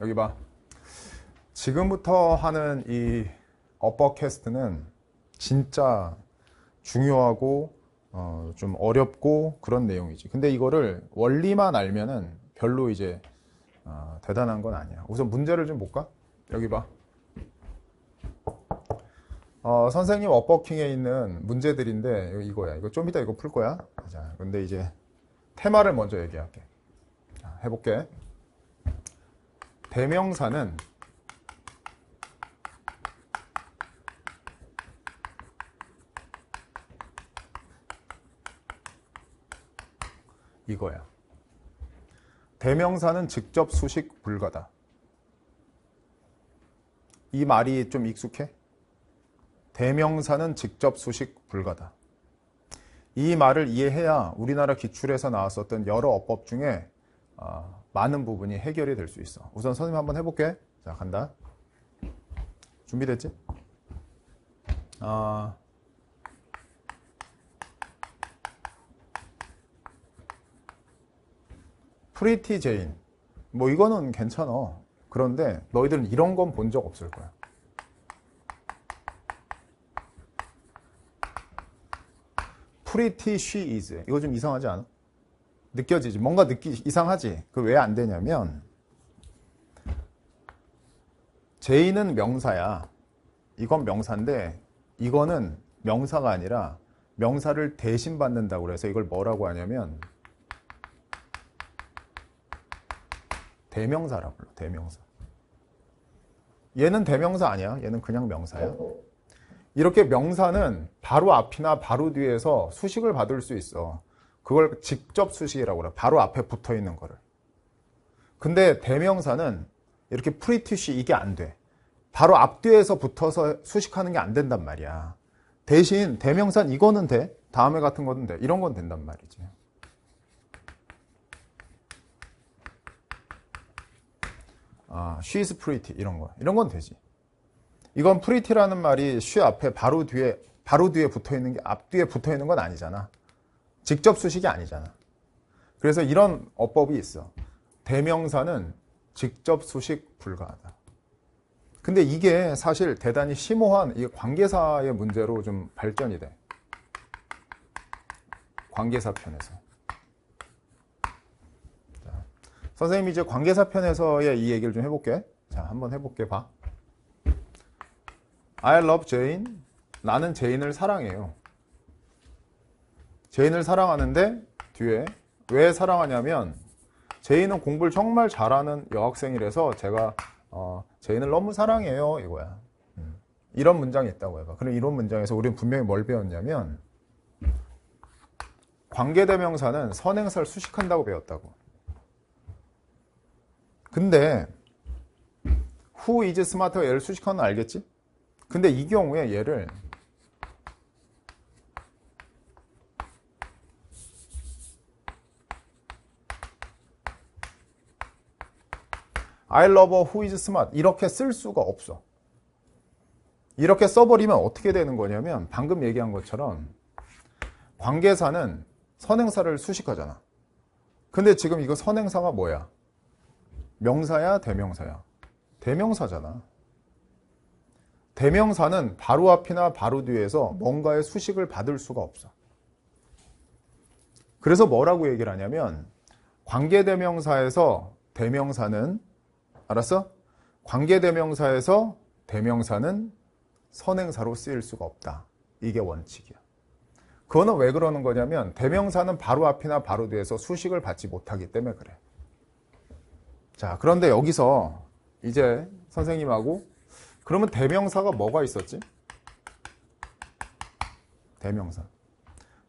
여기 봐. 지금부터 하는 이 어퍼캐스트는 진짜 중요하고 어, 좀 어렵고 그런 내용이지. 근데 이거를 원리만 알면은 별로 이제 어, 대단한 건 아니야. 우선 문제를 좀 볼까? 여기 봐. 어, 선생님 어버킹에 있는 문제들인데 이거야. 이거 좀 이따 이거 풀 거야. 자, 근데 이제 테마를 먼저 얘기할게. 자, 해볼게. 대명사는 이거야. 대명사는 직접 수식 불가다. 이 말이 좀 익숙해? 대명사는 직접 수식 불가다. 이 말을 이해해야 우리나라 기출에서 나왔었던 여러 어법 중에 어, 많은 부분이 해결이 될 수 있어. 우선 선생님 한번 해볼게. 자, 간다. 준비됐지? 아, 프리티 제인. 뭐 이거는 괜찮아. 그런데 너희들은 이런 건 본 적 없을 거야. 프리티 she is. 이거 좀 이상하지 않아? 느껴지지? 뭔가 느끼 이상하지? 그 왜 안 되냐면 제인은 명사야. 이건 명사인데 이거는 명사가 아니라 명사를 대신 받는다고 그래서 이걸 뭐라고 하냐면 대명사라고 불러. 대명사. 얘는 대명사 아니야. 얘는 그냥 명사야. 이렇게 명사는 바로 앞이나 바로 뒤에서 수식을 받을 수 있어. 그걸 직접 수식이라고 그래. 바로 앞에 붙어 있는 거를. 근데 대명사는 이렇게 프리티쉬 이게 안 돼. 바로 앞뒤에서 붙어서 수식하는 게 안 된단 말이야. 대신 대명사는 이거는 돼. 다음에 같은 거는 돼. 이런 건 된단 말이지. 아, she's pretty 이런 거. 이런 건 되지. 이건 pretty라는 말이 she 앞에 바로 뒤에 바로 뒤에 붙어 있는 게 앞뒤에 붙어 있는 건 아니잖아. 직접 수식이 아니잖아. 그래서 이런 어법이 있어. 대명사는 직접 수식 불가하다. 근데 이게 사실 대단히 심오한 이 관계사의 문제로 좀 발전이 돼. 관계사 편에서. 자, 선생님이 이제 관계사 편에서의 이 얘기를 좀 해볼게. 자, 한번 해볼게. 봐. I love Jane. 나는 제인을 사랑해요. 제인을 사랑하는데 뒤에 왜 사랑하냐면 제인은 공부를 정말 잘하는 여학생이라서 제가 어, 제인을 너무 사랑해요 이거야. 음. 이런 문장이 있다고 해봐. 그럼 이런 문장에서 우리는 분명히 뭘 배웠냐면 관계대명사는 선행사를 수식한다고 배웠다고. 근데 who is smart가 얘를 수식하는 건 알겠지? 근데 이 경우에 얘를 I love who is smart 이렇게 쓸 수가 없어. 이렇게 써버리면 어떻게 되는 거냐면 방금 얘기한 것처럼 관계사는 선행사를 수식하잖아. 근데 지금 이거 선행사가 뭐야? 명사야, 대명사야? 대명사잖아. 대명사는 바로 앞이나 바로 뒤에서 뭔가의 수식을 받을 수가 없어. 그래서 뭐라고 얘기를 하냐면 관계대명사에서 대명사는 알았어? 관계대명사에서 대명사는 선행사로 쓰일 수가 없다. 이게 원칙이야. 그거는 왜 그러는 거냐면 대명사는 바로 앞이나 바로 뒤에서 수식을 받지 못하기 때문에 그래. 자, 그런데 여기서 이제 선생님하고 그러면 대명사가 뭐가 있었지? 대명사.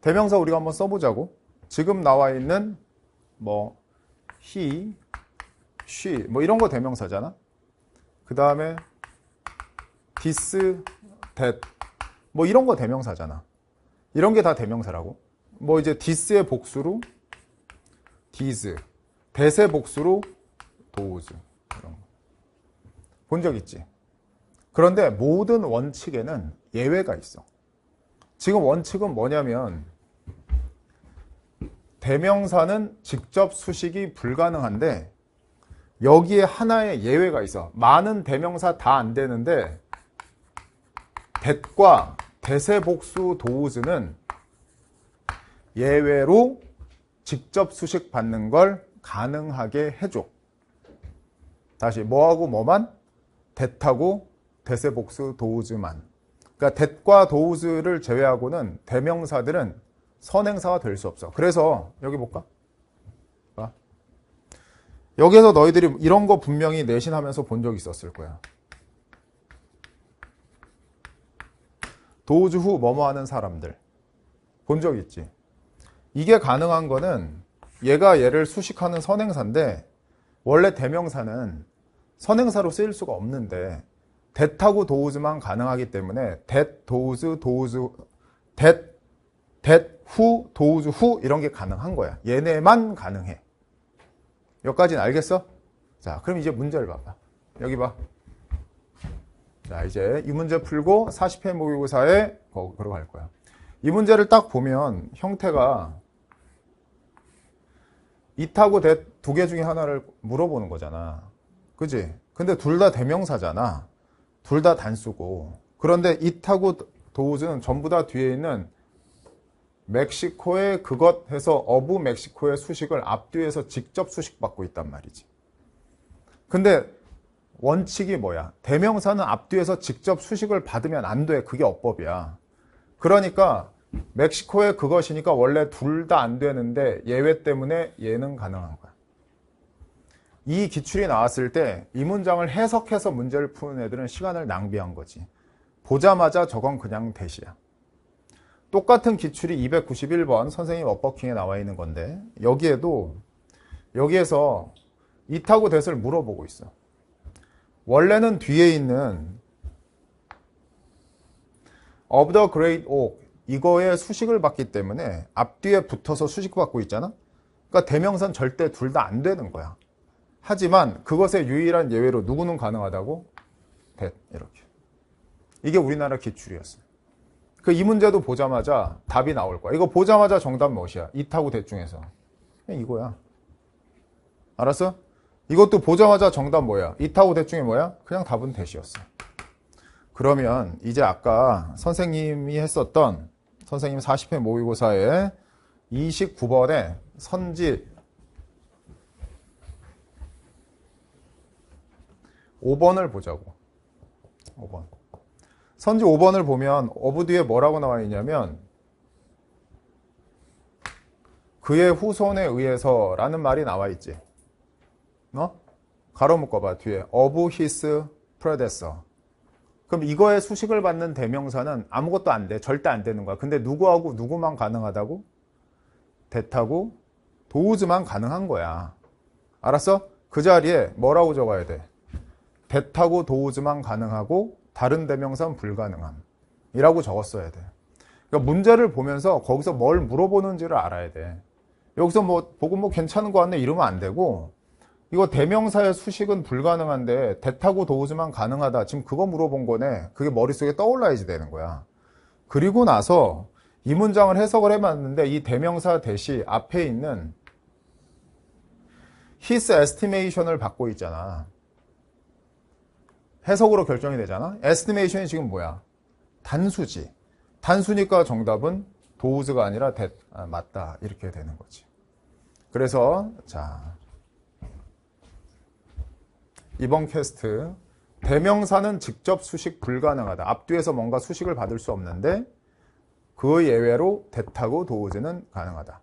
대명사 우리가 한번 써보자고. 지금 나와 있는 뭐 he, she 뭐 이런 거 대명사잖아. 그 다음에 this, that 뭐 이런 거 대명사잖아. 이런 게 다 대명사라고. 뭐 이제 this의 복수로 these, that의 복수로 those 이런 거. 본 적 있지? 그런데 모든 원칙에는 예외가 있어. 지금 원칙은 뭐냐면 대명사는 직접 수식이 불가능한데 여기에 하나의 예외가 있어. 많은 대명사 다 안 되는데 that과 대세 복수 도우즈는 예외로 직접 수식 받는 걸 가능하게 해줘. 다시 뭐하고 뭐만? that하고 대세 복수 도우즈만. 그러니까 that과 도우즈를 제외하고는 대명사들은 선행사가 될 수 없어. 그래서 여기 볼까? 봐. 여기에서 너희들이 이런 거 분명히 내신하면서 본 적 있었을 거야. 도우즈 후 뭐뭐 하는 사람들. 본 적 있지. 이게 가능한 거는 얘가 얘를 수식하는 선행사인데 원래 대명사는 선행사로 쓰일 수가 없는데 that하고 도우즈만 가능하기 때문에 that, 도우즈, 도우즈, that, that, 후, 도우즈, 후 이런 게 가능한 거야. 얘네만 가능해. 여기까지는 알겠어? 자, 그럼 이제 문제를 봐봐. 여기 봐. 자, 이제 이 문제 풀고 40회 모의고사에 거기로 갈 거야. 이 문제를 딱 보면 형태가 이타고 대두개 중에 하나를 물어보는 거잖아. 그지? 근데 둘 다 대명사잖아. 둘 다 단수고. 그런데 이타고 도우즈는 전부 다 뒤에 있는 멕시코의 그것 해서 어부 멕시코의 수식을 앞뒤에서 직접 수식받고 있단 말이지. 근데 원칙이 뭐야? 대명사는 앞뒤에서 직접 수식을 받으면 안 돼. 그게 어법이야. 그러니까 멕시코의 그것이니까 원래 둘 다 안 되는데 예외 때문에 얘는 가능한 거야. 이 기출이 나왔을 때 이 문장을 해석해서 문제를 푸는 애들은 시간을 낭비한 거지. 보자마자 저건 그냥 대시야. 똑같은 기출이 291번 선생님 업버킹에 나와 있는 건데 여기에도 여기에서 이타고 대을 물어보고 있어. 원래는 뒤에 있는 of the great oak 이거에 수식을 받기 때문에 앞뒤에 붙어서 수식 받고 있잖아. 그러니까 대명사는 절대 둘 다 안 되는 거야. 하지만 그것의 유일한 예외로 누구는 가능하다고? that 이렇게. 이게 우리나라 기출이었어. 그 이 문제도 보자마자 답이 나올 거야. 이거 보자마자 정답 무엇이야? 이타고 대중에서. 이거야. 알았어? 이것도 보자마자 정답 뭐야? 이타고 대중이 뭐야? 그냥 답은 대시였어. 그러면 이제 아까 선생님이 했었던 선생님 40회 모의고사에 29번에 선지 5번을 보자고. 5번. 선지 5번을 보면 어부 뒤에 뭐라고 나와 있냐면 그의 후손에 의해서 라는 말이 나와 있지. 어? 가로 묶어봐 뒤에 of his predecessor. 그럼 이거에 수식을 받는 대명사는 아무것도 안 돼. 절대 안 되는 거야. 근데 누구하고 누구만 가능하다고? 대타고 도우즈만 가능한 거야. 알았어? 그 자리에 뭐라고 적어야 돼? 대타고 도우즈만 가능하고 다른 대명사는 불가능함. 이라고 적었어야 돼. 그러니까 문제를 보면서 거기서 뭘 물어보는지를 알아야 돼. 여기서 뭐 보고 뭐 괜찮은 거 같네 이러면 안 되고 이거 대명사의 수식은 불가능한데 대타고 도우즈만 가능하다. 지금 그거 물어본 거네. 그게 머릿속에 떠올라야지 되는 거야. 그리고 나서 이 문장을 해석을 해봤는데 이 대명사 대시 앞에 있는 his estimation을 받고 있잖아. 해석으로 결정이 되잖아. estimation이 지금 뭐야? 단수지. 단수니까 정답은 도우즈가 아니라 대, 아, 맞다. 이렇게 되는 거지. 그래서 자 이번 퀘스트 대명사는 직접 수식 불가능하다. 앞뒤에서 뭔가 수식을 받을 수 없는데 그 예외로 대타고 도우즈는 가능하다.